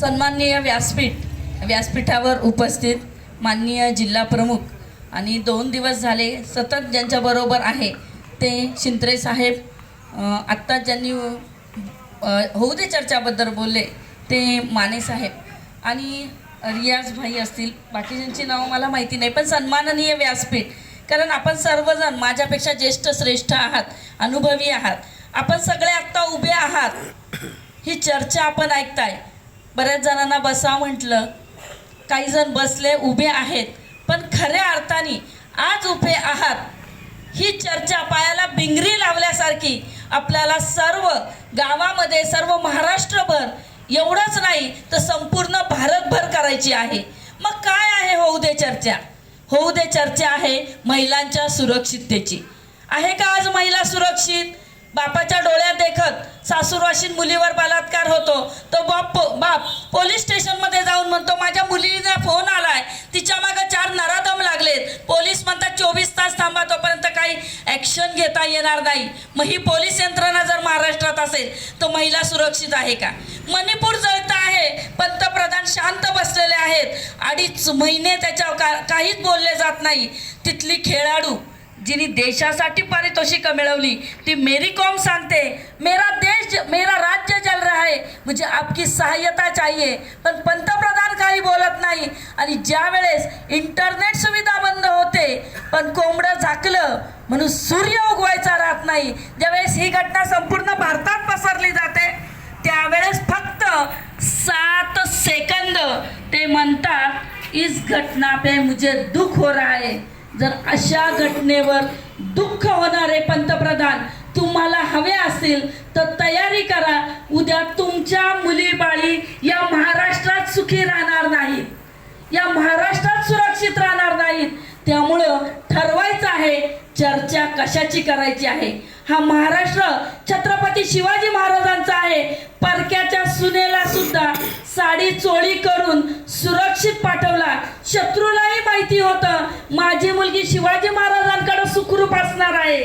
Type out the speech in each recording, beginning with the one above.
सन्माननीय व्यासपीठ व्यासपीठावर उपस्थित माननीय जिल्हा प्रमुख आणि दोन दिवस झाले सतत ज्यांच्याबरोबर आहे ते शिंत्रे साहेब आत्ता ज्यांनी होऊ दे चर्चाबद्दल बोलले ते माने साहेब आणि रियाज भाई असतील. बाकीच्यांची नावं मला माहिती नाही पण सन्माननीय व्यासपीठ. कारण आपण सर्वजण माझ्यापेक्षा ज्येष्ठ श्रेष्ठ आहात अनुभवी आहात. आपण सगळे आत्ता उभे आहात. ही चर्चा आपण ऐकताय. बऱ्याच जणांना बसा म्हटलं. काही जण बसले उभे आहेत. पण खऱ्या अर्थाने आज उभे आहात. ही चर्चा पायाला बिंगरी लावल्यासारखी आपल्याला सर्व गावामध्ये सर्व महाराष्ट्रभर एवढंच नाही तर संपूर्ण भारतभर करायची आहे. मग काय आहे होऊ दे चर्चा? होऊ दे चर्चा आहे महिलांच्या सुरक्षिततेची. आहे का आज महिला सुरक्षित? बापाच्या डोळ्यात देखत सासूरवाशीन मुलीवर बलात्कार होतो. तो बाप बाप पोलीस स्टेशनमध्ये जाऊन म्हणतो माझ्या मुलीला फोन आलाय. तिच्या मागं चार नरादम लागलेत. पोलीस म्हणतात चोवीस तास थांबा तोपर्यंत काही ॲक्शन घेता येणार नाही. मग ही पोलीस यंत्रणा जर महाराष्ट्रात असेल तर महिला सुरक्षित आहे का? मणिपूर जळतं आहे पंतप्रधान शांत बसलेले आहेत. अडीच महिने त्याच्यावर का काहीच बोलले जात नाही. तिथली खेळाडू जिने देशासाठी पारितोषिकं मिळवली ती मेरी कॉम सांगते मेरा देश मेरा राज्य जल रहा है मुझे आपकी सहाय्यता चाहिए. पण पंतप्रधान काही बोलत नाही. आणि ज्या वेळेस इंटरनेट सुविधा बंद होते पण कोंबडं झाकलं म्हणून सूर्य उगवायचा राहत नाही. ज्यावेळेस ही घटना संपूर्ण भारतात पसरली जाते त्यावेळेस फक्त सात सेकंद ते म्हणतात इस घटना पे मुझे दुख हो रहा है. जर अशा घटनेवर दुःख होणारे पंतप्रधान तुम्हाला हवे असतील तर तयारी करा. उद्या तुमच्या मुली बाळी या महाराष्ट्रात सुखी राहणार नाहीत. या महाराष्ट्रात सुरक्षित राहणार नाहीत. त्यामुळं ठरवायचं आहे चर्चा कशाची करायची आहे? हा महाराष्ट्र छत्रपती शिवाजी महाराजांचा आहे. परक्याच्या सुनेला सुद्धा साडी चोळी करून सुरक्षित पाठवला. शत्रूलाही माहिती होतं माझी मुलगी शिवाजी महाराजांकडे सुखरूप असणार आहे.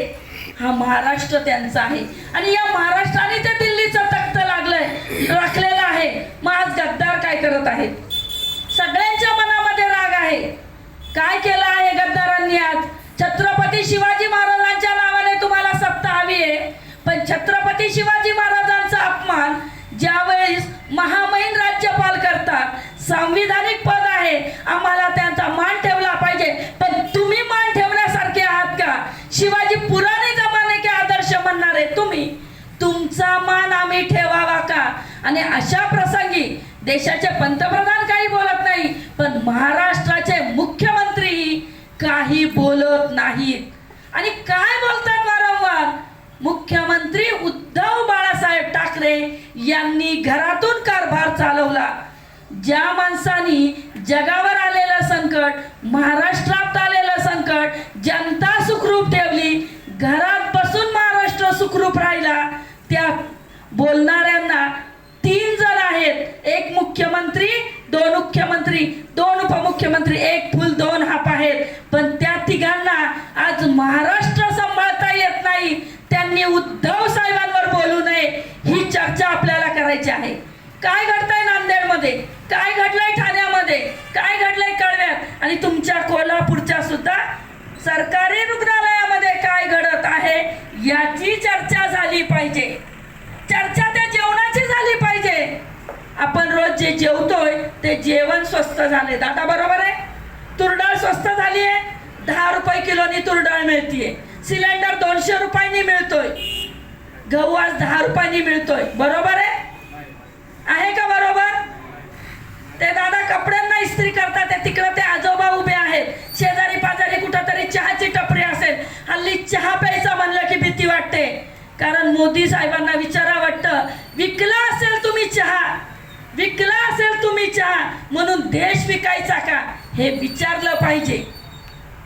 हा महाराष्ट्र त्यांचा आहे. आणि या महाराष्ट्राने त्या दिल्लीचं तख्त लागलंय राखलेला आहे. मग आज गद्दार काय करत आहेत? सगळ्यांच्या मनामध्ये राग आहे. काय केलं आहे छत्रपती शिवाजी महाराजांच्या नावाने तुम्हाला सत्ता हवी आहे. पण छत्रपती शिवाजी महाराजांचा अपमान ज्यावेळेस महामहिन राज्यपाल करतात संविधानिक पद आहे. आम्हाला त्यांचा मान ठेवला पाहिजे. पण तुम्ही मान ठेवण्यासारखे आहात का? शिवाजी पुराणे जमाने के आदर्श म्हणणारे तुम्ही. तुमचा मान आम्ही ठेवावा का? आणि अशा प्रसंगी देशाचे पंतप्रधान काही बोलत नाही पण महाराष्ट्र बोलत नाहीत. आणि काय बोलतात वारंवार? मुख्यमंत्री उद्धव बाळासाहेब ठाकरे यांनी घरातून कारभार चालवला. ज्या माणसानी जगावर आलेलं संकट महाराष्ट्रात आलेलं संकट जनता सुखरूप ठेवली घरात बसून महाराष्ट्र सुखरूप राहिला त्या बोलणाऱ्यांना आहेत. एक मुख्यमंत्री दोन मुख्यमंत्री दोन उपमुख्यमंत्री एक फुल दोन हाप आहेत. पण त्या तिघांना आज महाराष्ट्र सांभाळता येत नाही. त्यांनी उद्धव साहेबांवर बोलू नये. ही चर्चा आपल्याला करायची आहे. काय घडतंय नांदेडमध्ये? काय घडलंय ठाण्यामध्ये? काय घडलंय कळव्यात? आणि तुमच्या कोल्हापूरच्या सुद्धा सरकारी रुग्णालयामध्ये काय घडत आहे याची चर्चा झाली पाहिजे. चर्चा त्या जेवणाची झाली पाहिजे. आपण रोज जे जेवतोय ते जेवण स्वस्त झाले. दादा बरोबर आहे? तुरडाळ स्वस्त झाली आहे दहा रुपये किलोनी तुरडाळ मिळतीये. सिलेंडर दोनशे रुपयांनी मिळतोय. गहू आज दहा रुपयांनी मिळतोय. बरोबर आहे? आहे का बरोबर? ते दादा कपड्यांना इस्त्री करतात ते तिकडं ते आजोबा उभे आहेत. शेजारी पाजारी कुठंतरी चहाची टपरी असेल. हल्ली चहा प्यायचा म्हणलं की भीती वाटते. कारण मोदी साहेबांना विचारा वाटतं विकला असेल तुम्ही चहा? विकला असेल तुम्ही चहा म्हणून देश विकायचा का? हे विचारलं पाहिजे.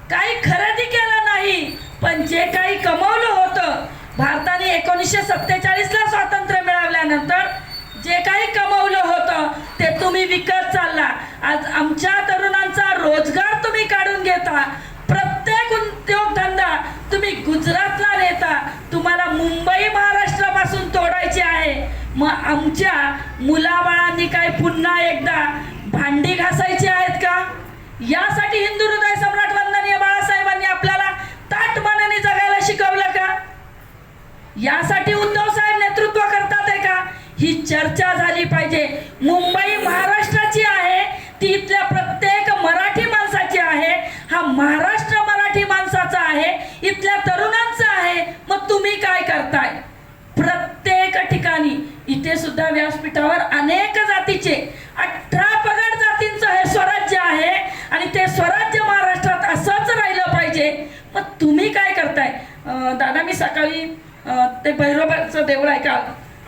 काही खरेदी केलं नाही पण जे काही कमवलं होतं भारताने एकोणीसशे सत्तेचाळीसला स्वातंत्र्य मिळवल्यानंतर जे काही कमवलं होतं ते तुम्ही विकत चालला. आज आमच्या तरुणांचा रोजगार तुम्ही काढून घेता. प्रत्येक उद्योगधंदा तुम्ही गुजरातला नेता. तुम्हाला मुंबई महाराष्ट्रापासून तोडायची आहे. मग आमच्या मुलाबाळांनी काय पुन्हा एकदा भांडी घासायची आहेत का? यासाठी हिंदू हृदय सम्राट वंदनीय बाळासाहेबांनी आपल्याला ताट मनाने जगायला शिकवलं का? यासाठी उद्धव साहेब नेतृत्व करतात आहे का? ही चर्चा झाली पाहिजे. मुंबई महाराष्ट्राची आहे ती इथल्या प्रत्येक मराठी माणसाची आहे. हा महाराष्ट्र मराठी माणसाचा आहे इथल्या तरुणांचा आहे. मग तुम्ही काय करताय? तिथे सुद्धा व्यासपीठावर अनेक जातीचे अठरा पगड जातींचं हे स्वराज्य आहे. आणि ते स्वराज्य महाराष्ट्रात असंच राहिलं पाहिजे. मग तुम्ही काय करताय? दादा मी सकाळी ते भैरोबाचं देऊळ आहे का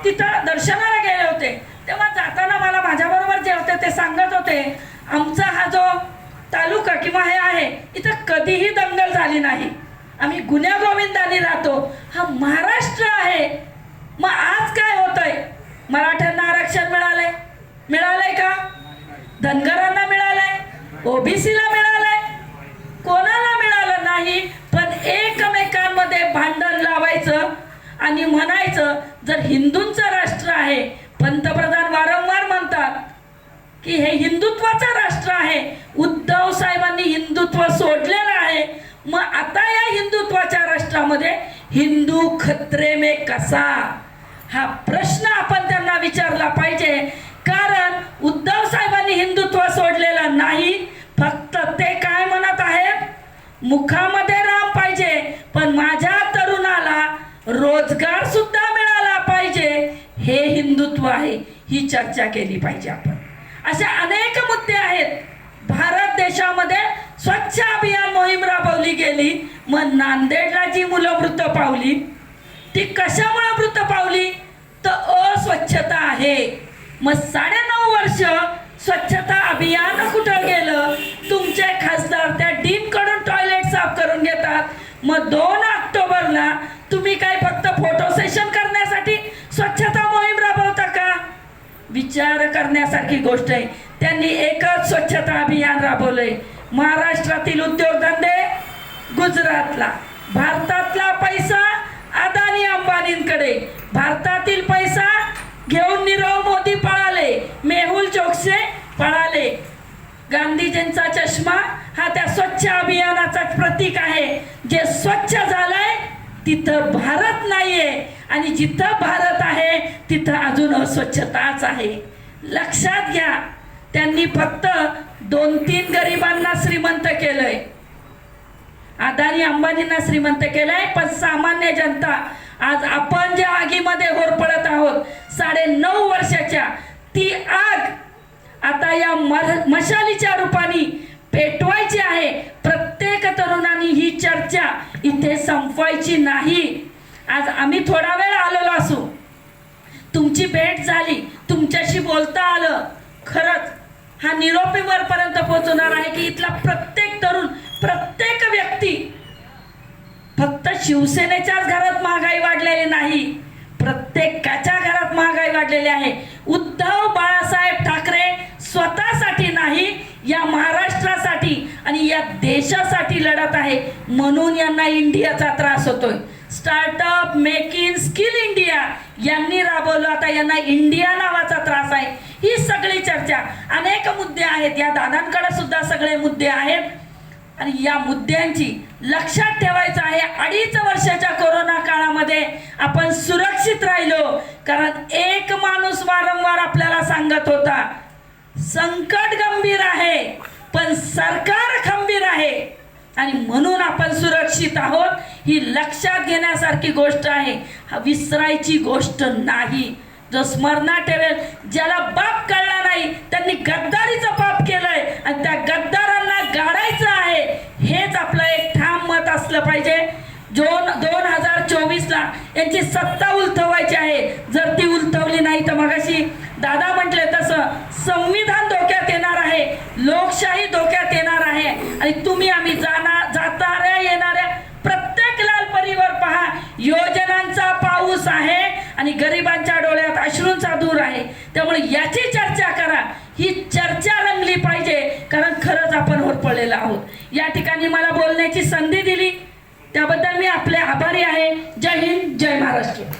तिथं दर्शनाला गेले होते. तेव्हा जाताना मला माझ्याबरोबर जे होते ते सांगत होते आमचा हा जो तालुका किंवा हे आहे इथं कधीही दंगल झाली नाही. आम्ही गुन्ह्या गोविंदाने राहतो. हा महाराज आहे मग आज काय होतंय मराठ्यांना आरक्षण मिळालंय मिळालंय का? धनगरांना मिळालंय ओबीसीला मिळालंय. कोणाला मिळालं नाही पण एकमेकांमध्ये भांडण लावायचं आणि म्हणायचं जर हिंदूंचं राष्ट्र आहे पंतप्रधान वारंवार म्हणतात की हे हिंदुत्वाचं राष्ट्र आहे. उद्धव साहेबांनी हिंदुत्व सोडलेलं आहे. मग आता या हिंदुत्वाच्या राष्ट्रामध्ये हिंदू खत्रे मे कसा? हा प्रश्न आपण त्यांना विचारला पाहिजे. कारण उद्धव साहेबांनी हिंदुत्व सोडलेलं नाही. फक्त ते काय म्हणत आहेत? मुखामध्ये राम पाहिजे पण माझ्या तरुणाला रोजगार सुद्धा मिळाला पाहिजे. हे हिंदुत्व आहे ही चर्चा केली पाहिजे आपण. अशा अनेक मुद्दे आहेत. भारत देशामध्ये स्वच्छ अभियान मोहीम राबवली गेली. मग नांदेडला जी मुलं मृत पावली. ती कशामुळे मृत पावली? तर अस्वच्छता आहे. मग साडेनऊ वर्ष स्वच्छता अभियान कुठं गेलं? तुमचे खासदार त्या डीन कडून टॉयलेट साफ करून घेतात. मग दोन ऑक्टोबरला तुम्ही काय फक्त फोटो सेशन करण्यासाठी स्वच्छता मोहीम राबवता का? विचार करण्यासारखी गोष्ट आहे. त्यांनी एकच स्वच्छता अभियान राबवलंय. महाराष्ट्रातील उद्योगधंदे गुजरातला. भारतातला पैसा अदानी अंबानींकडे. भारतात गांधीजींचा चष्मा हा त्या स्वच्छ अभियानाचाच प्रतीक आहे. जे स्वच्छ झालंय तिथं भारत नाहीये. आणि जिथं भारत आहे तिथं अजून अस्वच्छताच आहे. लक्षात घ्या त्यांनी फक्त दोन तीन गरिबांना श्रीमंत केलंय. अदानी अंबानींना श्रीमंत केलंय पण सामान्य जनता आज आपण ज्या आगीमध्ये होरपळत आहोत साडे नऊ वर्षाच्या ती आग आता या मर- मशालीच्या रूपाने पेटवायची आहे. प्रत्येक तरुणांनी ही चर्चा इथे संपवायची नाही. आज आम्ही थोडा वेळ आलेलो असू. तुमची भेट झाली. तुमच्याशी बोलता आलं. खरंच हा निरोपी वरपर्यंत पोहोचवणार आहे की इथला प्रत्येक तरुण प्रत्येक व्यक्ती फक्त शिवसेनेच्याच घरात महागाई वाढलेली नाही. प्रत्येकाच्या घरात महागाई वाढलेली आहे. उद्धव बाळासाहेब ठाकरे स्वतःसाठी नाही या महाराष्ट्रासाठी आणि या देशासाठी लढत आहे. म्हणून यांना इंडियाचा त्रास होतोय. Startup make in skill India यांनी राबवलं. आता यांना इंडिया नावाचा त्रास आहे. ही सगळी चर्चा. अनेक मुद्दे आहेत. या दादांकडे सुद्धा सगळे मुद्दे आहेत. आणि या मुद्द्यांची लक्षात ठेवायचं आहे. अडीच वर्षाच्या कोरोना काळामध्ये आपण सुरक्षित राहिलो. कारण एक माणूस वारंवार आपल्याला सांगत होता संकट गंभीर आहे पण सरकार खंबीर आहे. आणि म्हणून आपण सुरक्षित आहोत ही लक्षात घेण्यासारखी गोष्ट आहे. हा विसरायची गोष्ट नाही. जो स्मरणात ठेवेल ज्याला बाप कळला नाही त्यांनी गद्दारीचं पाप केलंय आणि त्या गद्दारांना गाडायचं आहे. हेच आपलं एक ठाम मत असलं पाहिजे. दोन दोन हजार चोवीसला यांची सत्ता उलथवायची आहे. जर ती उलथवली नाही तर मगाशी दादा म्हटले तसं संविधान धोक्यात येणार आहे लोकशाही धोक्यात येणार आहे आणि तुम्ही आम्ही जाणार जाणाऱ्या येणाऱ्या प्रत्येक लाल परिवार पहा योजनांचा पाऊस आहे आणि गरिबांच्या डोळ्यात अश्रूंचा दूर आहे. त्यामुळे याची चर्चा करा. ही चर्चा रंगली पाहिजे कारण खरंच आपण होरपळलेलो आहोत. या ठिकाणी मला बोलण्याची संधी दिली. त्याबद्दल मी आपले आभारी आहे. जय हिंद जय महाराष्ट्र.